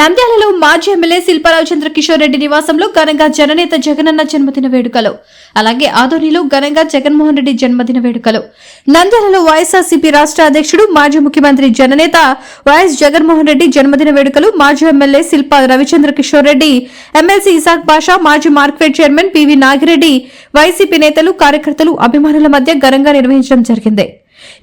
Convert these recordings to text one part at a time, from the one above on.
నంద్యాలలో మాజీ ఎమ్మెల్యే శిల్పారావు చంద్రకిషోర్ రెడ్డి నివాసంలో ఘనంగా జననేత జగనన్న జన్మదిన వేడుకలు. అలాగే ఆదోనిలో ఘనంగా జగన్మోహన్ రెడ్డి జన్మదిన వేడుకలు. నంద్యాలలో వైఎస్ఆర్సీపీ రాష్ట్ర అధ్యక్షుడు మాజీ ముఖ్యమంత్రి జననేత వైఎస్ జగన్మోహన్ రెడ్డి జన్మదిన వేడుకలు మాజీ ఎమ్మెల్యే శిల్పా రవిచంద్ర కిషోర్ రెడ్డి ఎమ్మెల్సీ ఇసాక్ బాషా మాజీ market chairman PV Nagireddy YCP నేతలు కార్యకర్తలు అభిమానుల మధ్య ఘనంగా నిర్వహించడం జరిగింది.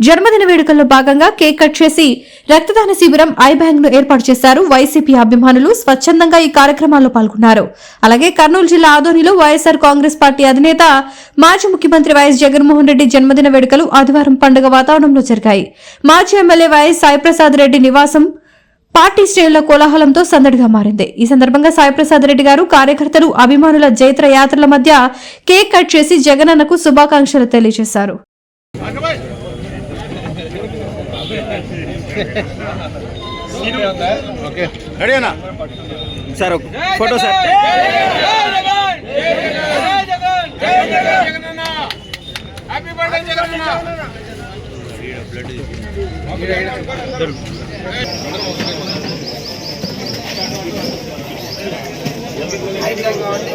జన్మదిన వేడుకల్లో భాగంగా కేక్ కట్ చేసి రక్తదాన శిబిరం ఐ బ్యాంక్ను ఏర్పాటు చేశారు వైసీపీ అభిమానులు. స్వచ్ఛందంగా ఈ కార్యక్రమాల్లో పాల్గొన్నారు. అలాగే కర్నూలు జిల్లా ఆదోనిలో వైఎస్ఆర్ కాంగ్రెస్ పార్టీ అధినేత మాజీ ముఖ్యమంత్రి వైఎస్ జగన్మోహన్ రెడ్డి జన్మదిన వేడుకలు ఆదివారం పండుగ వాతావరణంలో జరిగాయి. మాజీ ఎమ్మెల్యే వైఎస్ సాయిప్రసాద్ రెడ్డి నివాసం పార్టీ శ్రేణుల కోలాహలంతో సందడిగా మారింది. ఈ సందర్భంగా సాయిప్రసాద్ రెడ్డి గారు కార్యకర్తలు అభిమానుల జైత్ర యాత్రల మధ్య కేక్ కట్ చేసి జగనన్నకు శుభాకాంక్షలు తెలియజేశారు. రెడీనా sir photo sir. Happy birthday Jagan హైట్లో కాబట్టి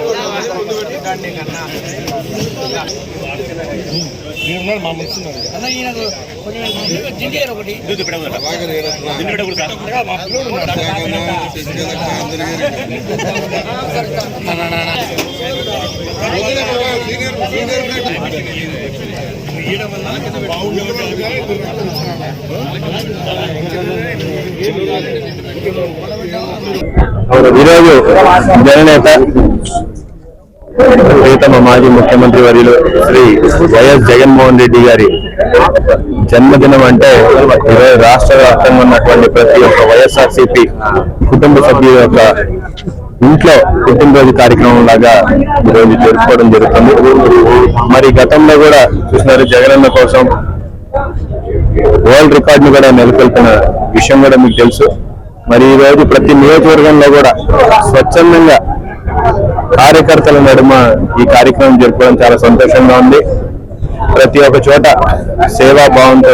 అన్న ఈయనకు కొంచెం జింకేర్ ఒకటి బాగుండే ఈరోజు జననేత ప్రీతమ మాజీ ముఖ్యమంత్రి వర్యులు శ్రీ వైఎస్ జగన్మోహన్ రెడ్డి గారి జన్మదినం అంటే ఈరోజు రాష్ట్ర వ్యాప్తంగా ఉన్నటువంటి ప్రతి ఒక్క వైఎస్ఆర్సిపి కుటుంబ సభ్యుల యొక్క ఇంట్లో పుట్టినరోజు కార్యక్రమం లాగా ఈరోజు జరుపుకోవడం జరుగుతుంది. మరి గతంలో కూడా చూసినారు జగనన్న కోసం వరల్డ్ రికార్డ్ని కూడా నెలకొల్పిన విషయం కూడా మీకు తెలుసు. మరి ఈ రోజు ప్రతి నియోజకవర్గంలో కూడా స్వచ్ఛందంగా కార్యకర్తల నడుమ ఈ కార్యక్రమం జరుపుకోవడం చాలా సంతోషంగా ఉంది. ప్రతి ఒక్క చోట సేవా భావంతో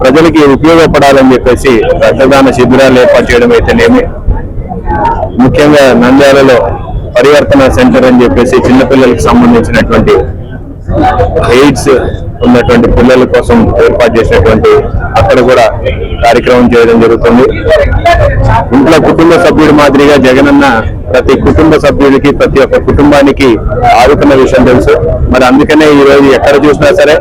ప్రజలకి ఉపయోగపడాలని చెప్పేసి రక్తదాన శిబిరాలు ఏర్పాటు చేయడం అయితేనేమి ముఖ్యంగా నంద్యాలలో పరివర్తన సెంటర్ అని చెప్పేసి చిన్నపిల్లలకు సంబంధించినటువంటి ఎయిడ్స్ ఉన్నటువంటి పిల్లల కోసం ఏర్పాటు చేసినటువంటి అక్కడ కూడా కార్యక్రమం చేయడం జరుగుతుంది. ఇంట్లో కుటుంబ సభ్యుడి మాదిరిగా జగనన్న ప్రతి కుటుంబ సభ్యుడికి ప్రతి ఒక్క కుటుంబానికి ఆదుకున్న విషయం తెలుసు. మరి అందుకనే ఈ రోజు ఎక్కడ చూసినా సరే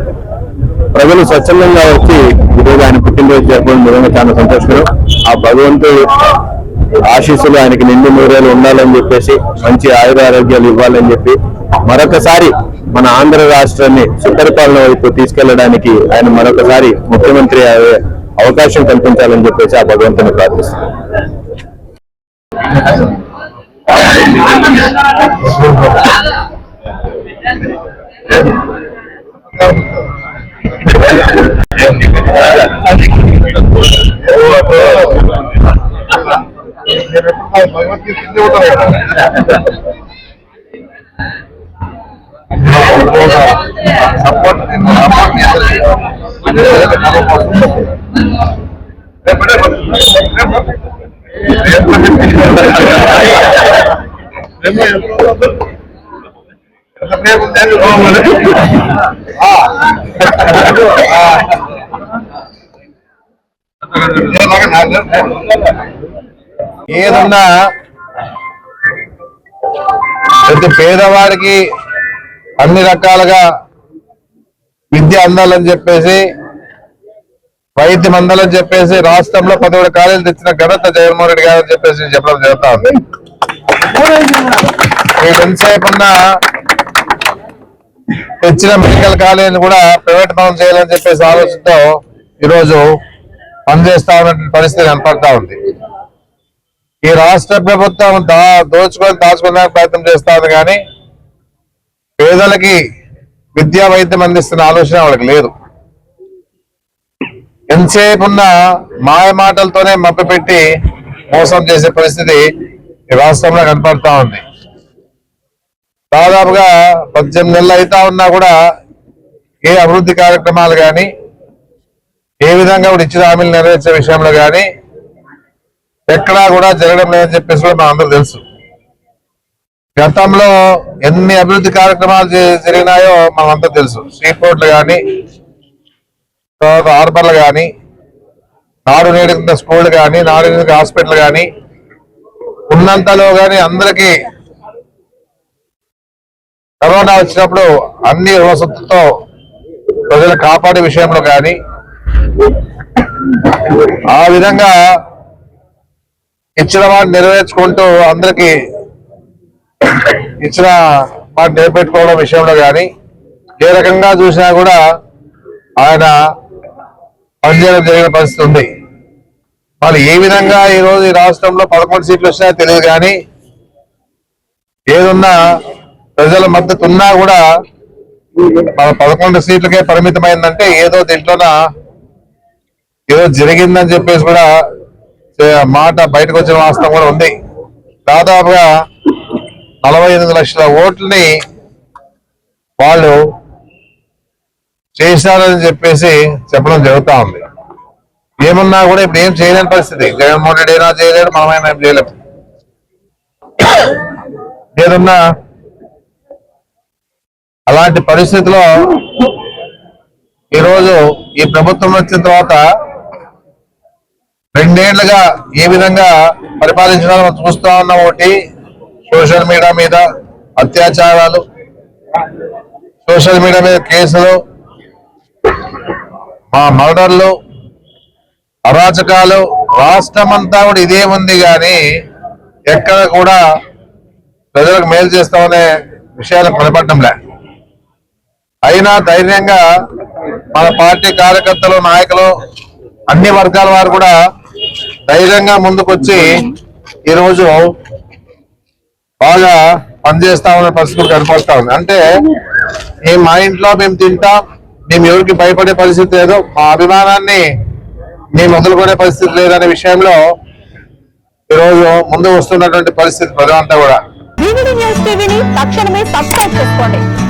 ప్రజలు స్వచ్ఛందంగా వచ్చి ఈరోజు ఆయన పుట్టినరోజు జరుపుకోవడం నిజంగా చాలా సంతోషకరం. ఆ భగవంతుడు ఆశీస్సులు ఆయనకి నిండు నూరేలు ఉండాలని చెప్పేసి మంచి ఆయుర ఆరోగ్యాలు ఇవ్వాలని చెప్పి మరొకసారి మన ఆంధ్ర రాష్ట్రాన్ని సుపరిపాలన వైపు తీసుకెళ్ళడానికి ఆయన మరొకసారి ముఖ్యమంత్రి అయ్యే అవకాశం కల్పించాలని చెప్పేసి ఆ భగవంతుని ప్రార్థిస్తున్నాను సపోర్ట్ ఏదన్నా ప్రతి పేదవాడికి అన్ని రకాలుగా విద్య అందాలని చెప్పేసి వైద్యం అందాలని చెప్పేసి రాష్ట్రంలో పదమూడు కాలేజీలు తెచ్చిన ఘనత జగన్మోహన్ రెడ్డి గారు అని చెప్పేసి చెప్పడం జరుగుతా ఉంది మీరు ఎంతసేపు ఉన్నా తెచ్చిన మెడికల్ కాలేజీని కూడా ప్రైవేట్ పనులు చేయాలని చెప్పేసి ఆలోచనతో ఈరోజు పనిచేస్తా ఉన్నటువంటి పరిస్థితి కనపడతా ఉంది. ఈ రాష్ట్ర ప్రభుత్వం దా దోచుకొని దాచుకోవడానికి ప్రయత్నం చేస్తా ఉంది కానీ పేదలకి విద్యా వైద్యం అందిస్తున్న ఆలోచన వాళ్ళకి లేదు. ఎంతసేపు ఉన్న మాయ మాటలతోనే మభ్యపెట్టి మోసం చేసే పరిస్థితి ఈ రాష్ట్రంలో కనపడతా ఉంది. దాదాపుగా పద్దెనిమిది నెలలు అయితా ఉన్నా కూడా ఏ అభివృద్ధి కార్యక్రమాలు కానీ ఏ విధంగా కూడా ఇచ్చిన హామీలు నెరవేర్చే విషయంలో కానీ ఎక్కడా కూడా జరగడం లేదని చెప్పేసి కూడా మనందరూ తెలుసు. గతంలో ఎన్ని అభివృద్ధి కార్యక్రమాలు జరిగినాయో మనమంతా తెలుసు. సీ రోడ్లు కానీ తర్వాత హార్బర్లు కానీ నాడు నేడు కింద స్కూళ్ళు కానీ నాడు నేడు హాస్పిటల్ కానీ ఉన్నంతలో కానీ అందరికీ కరోనా వచ్చినప్పుడు అన్ని వసతులతో ప్రజలు కాపాడే విషయంలో కానీ ఆ విధంగా ఇచ్చిన వాడిని నెరవేర్చుకుంటూ అందరికీ ఇచ్చిన మాట నిలబెట్టుకోవడం విషయంలో కానీ ఏ రకంగా చూసినా కూడా ఆయన పనిచేయడం జరిగిన పరిస్థితి ఉంది. వాళ్ళు ఏ విధంగా ఈ రోజు ఈ రాష్ట్రంలో పదకొండు సీట్లు వచ్చినా తెలియదు కానీ ఏదున్నా ప్రజల మద్దతు ఉన్నా కూడా మన పదకొండు సీట్లకే పరిమితమైందంటే ఏదో దీంట్లోన ఏదో జరిగిందని చెప్పేసి కూడా మాట బయటకు వచ్చిన వాస్తవం కూడా ఉంది. దాదాపుగా నలభై ఎనిమిది లక్షల ఓట్లని వాళ్ళు చేశారని చెప్పేసి చెప్పడం జరుగుతూ ఉంది. ఏమన్నా కూడా ఇప్పుడు ఏం చేయలేని పరిస్థితి. జగన్మోహన్ రెడ్డి అయినా చేయలేడు మనమైనా ఏం చేయలేము. ఏదన్నా అలాంటి పరిస్థితిలో ఈరోజు ఈ ప్రభుత్వం వచ్చిన తర్వాత రెండేళ్ళుగా ఏ విధంగా పరిపాలించడానికి మనం చూస్తా ఉన్నాం ఒకటి. సోషల్ మీడియా మీద అత్యాచారాలు సోషల్ మీడియా మీద కేసులు మా మర్డర్లు అరాచకాలు రాష్ట్రం అంతా కూడా ఇదే ఉంది కానీ ఎక్కడ కూడా ప్రజలకు మేలు చేస్తామనే విషయాలు కనపడటంలే అయినా ధైర్యంగా మన పార్టీ కార్యకర్తలు నాయకులు అన్ని వర్గాల వారు కూడా ధైర్యంగా ముందుకొచ్చి ఈరోజు బాగా పనిచేస్తా ఉన్న పరిస్థితి కనపడతా ఉంది. అంటే మేము మా ఇంట్లో మేము తింటాం మేము ఎవరికి భయపడే పరిస్థితి లేదు. మా అభిమానాన్ని మేము వదులుకునే పరిస్థితి లేదనే విషయంలో ఈరోజు ముందు వస్తున్నటువంటి పరిస్థితి ప్రజలంతా కూడా. తక్షణమే సబ్స్క్రైబ్ చేసుకోండి.